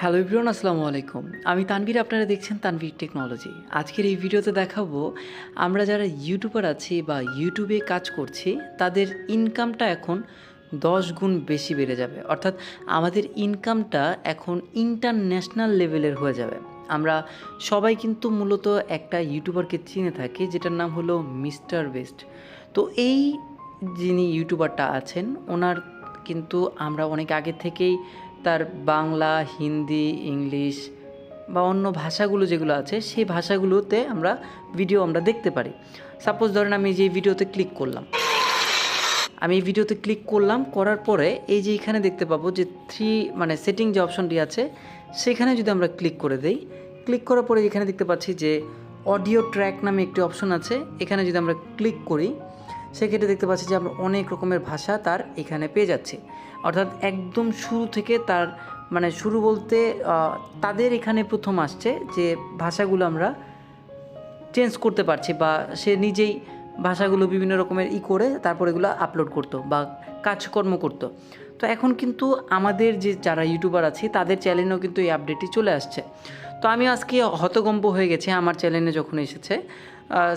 Hello Ibran আসসালামু আলাইকুম। আমি তানভীর, আপনারা দেখছেন তানভীর টেকনোলজি আজকের এই ভিডিওতে দেখাবো, আমরা যারা ইউটিউবার আছি বা ইউটিউবে কাজ করছি, তাদের ইনকামটা এখন দশ গুণ বেশি বেড়ে যাবে। অর্থাৎ আমাদের ইনকামটা এখন ইন্টারন্যাশনাল লেভেলের হয়ে যাবে। আমরা সবাই কিন্তু মূলত একটা ইউটিউবারকে চিনে থাকি, যেটার নাম হলো মিস্টার বেস্ট তো এই যিনি ইউটিউবারটা আছেন, ওনার কিন্তু আমরা অনেক আগে থেকেই তার বাংলা, হিন্দি, ইংলিশ বা অন্য ভাষাগুলো যেগুলো আছে, সেই ভাষাগুলোতে আমরা ভিডিও আমরা দেখতে পারি। সাপোজ ধরেন আমি যে ভিডিওতে ক্লিক করলাম। আমি এই ভিডিওতে ক্লিক করলাম, করার পরে এই যে এখানে দেখতে পাবো যে থ্রি মানে সেটিং যে অপশনটি আছে, সেখানে যদি আমরা ক্লিক করে দেই ক্লিক করার পরে এখানে দেখতে পাচ্ছি যে অডিও ট্র্যাক নামে একটি অপশন আছে। এখানে যদি আমরা ক্লিক করি সেক্ষেত্রে দেখতে পাচ্ছি যে আমরা অনেক রকমের ভাষা তার এখানে পেয়ে যাচ্ছি। অর্থাৎ একদম শুরু থেকে তার মানে শুরু বলতে তাদের এখানে প্রথম আসছে যে ভাষাগুলো আমরা চেঞ্জ করতে পারছি বা সে নিজেই ভাষাগুলো বিভিন্ন রকমের ই করে তারপর এগুলো আপলোড করতো বা কাজকর্ম করতো। তো এখন কিন্তু আমাদের যে যারা ইউটিউবার আছে, তাদের চ্যানেলেও কিন্তু এই আপডেটটি চলে আসছে। তো আমি আজকে হতগম্ব হয়ে গেছি আমার চ্যানেলে যখন এসেছে।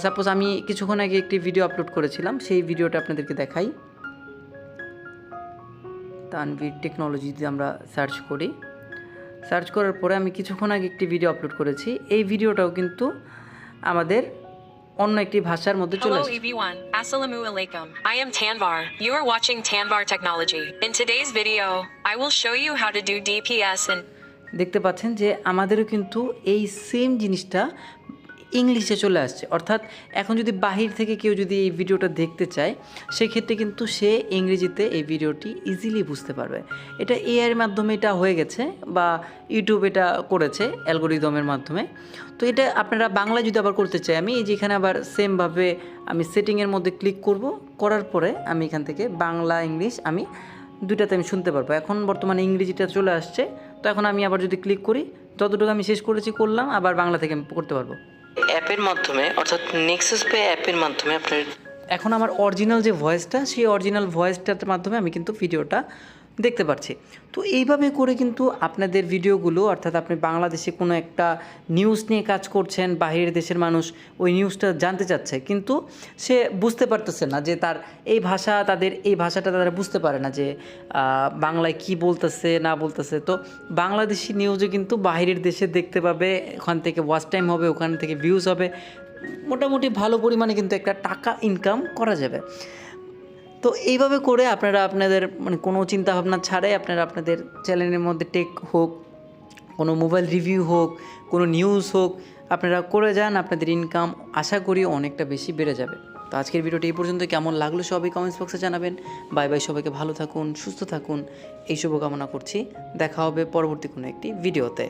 সাপোজ আমি কিছুক্ষণ আগে একটি ভিডিও আপলোড করেছিলাম সেই ভিডিওটা আপনাদেরকে দেখাই তানভীর টেকনোলজিতে আমরা সার্চ করি সার্চ করার পরে আমি কিছুক্ষণ আগে একটি ভিডিও আপলোড করেছি এই ভিডিওটাও কিন্তু আমাদের অন্য একটি ভাষার মধ্যে চলে আসছে everyone, Assalamu alaikum. I am Tanvar. You are watching Tanvar Technology. In today's video, I will show you how to do DPS and দেখতে পাচ্ছেন যে আমাদেরও কিন্তু এই সেম জিনিসটা ইংলিশে চলে আসছে। অর্থাৎ এখন যদি বাহির থেকে কেউ যদি এই ভিডিওটা দেখতে চায়, সেক্ষেত্রে কিন্তু সে ইংরেজিতে এই ভিডিওটি ইজিলি বুঝতে পারবে। এটা এআইয়ের মাধ্যমে এটা হয়ে গেছে বা ইউটিউব এটা করেছে অ্যালগোরিদমের মাধ্যমে। তো এটা আপনারা বাংলা যদি আবার করতে চাই, আমি এই যে এখানে আবার সেমভাবে আমি সেটিংয়ের মধ্যে ক্লিক করব, করার পরে আমি এখান থেকে বাংলা, ইংলিশ আমি দুইটাতে আমি শুনতে পারব। এখন বর্তমানে ইংরেজিটা চলে আসছে, তো এখন আমি আবার যদি ক্লিক করি, যতটুকু আমি শেষ করেছি, করলাম, আবার বাংলা থেকে আমি করতে পারব। অ্যাপের মাধ্যমে, অর্থাৎ নেক্সাস পে অ্যাপের মাধ্যমে আপনার এখন আমার অরিজিনাল যে ভয়েসটা সেই অরিজিনাল ভয়েসটার মাধ্যমে আমি কিন্তু ভিডিওটা দেখতে পাচ্ছি তো এইভাবে করে কিন্তু আপনাদের ভিডিওগুলো, অর্থাৎ আপনি বাংলাদেশে কোনো একটা নিউজ নিয়ে কাজ করছেন, বাহিরের দেশের মানুষ ওই নিউজটা জানতে চাচ্ছে, কিন্তু সে বুঝতে পারতেছে না যে তার এই ভাষা, তাদের এই ভাষাটা তারা বুঝতে পারে না যে বাংলায় কি বলতেছে, না বলতেছে। তো বাংলাদেশি নিউজও কিন্তু বাহিরের দেশে দেখতে পাবে, ওখান থেকে ওয়াচ টাইম হবে, ওখান থেকে ভিউজ হবে। মোটামুটি ভালো পরিমাণে কিন্তু একটা টাকা ইনকাম করা যাবে। তো এইভাবে করে আপনারা আপনাদের মানে কোনো চিন্তা ভাবনা ছাড়াই আপনারা আপনাদের চ্যানেলের মধ্যে টেক হোক, কোনো মোবাইল রিভিউ হোক, কোনো নিউজ হোক, আপনারা করে যান, আপনাদের ইনকাম আশা করি অনেকটা বেশি বেড়ে যাবে। তো আজকের ভিডিওটি এই পর্যন্ত, কেমন লাগল সবাই কমেন্টস বক্সে জানাবেন। বাই বাই সবাইকে, ভালো থাকুন, সুস্থ থাকুন, এই শুভকামনা করছি। দেখা হবে পরবর্তী কোনো একটি ভিডিওতে।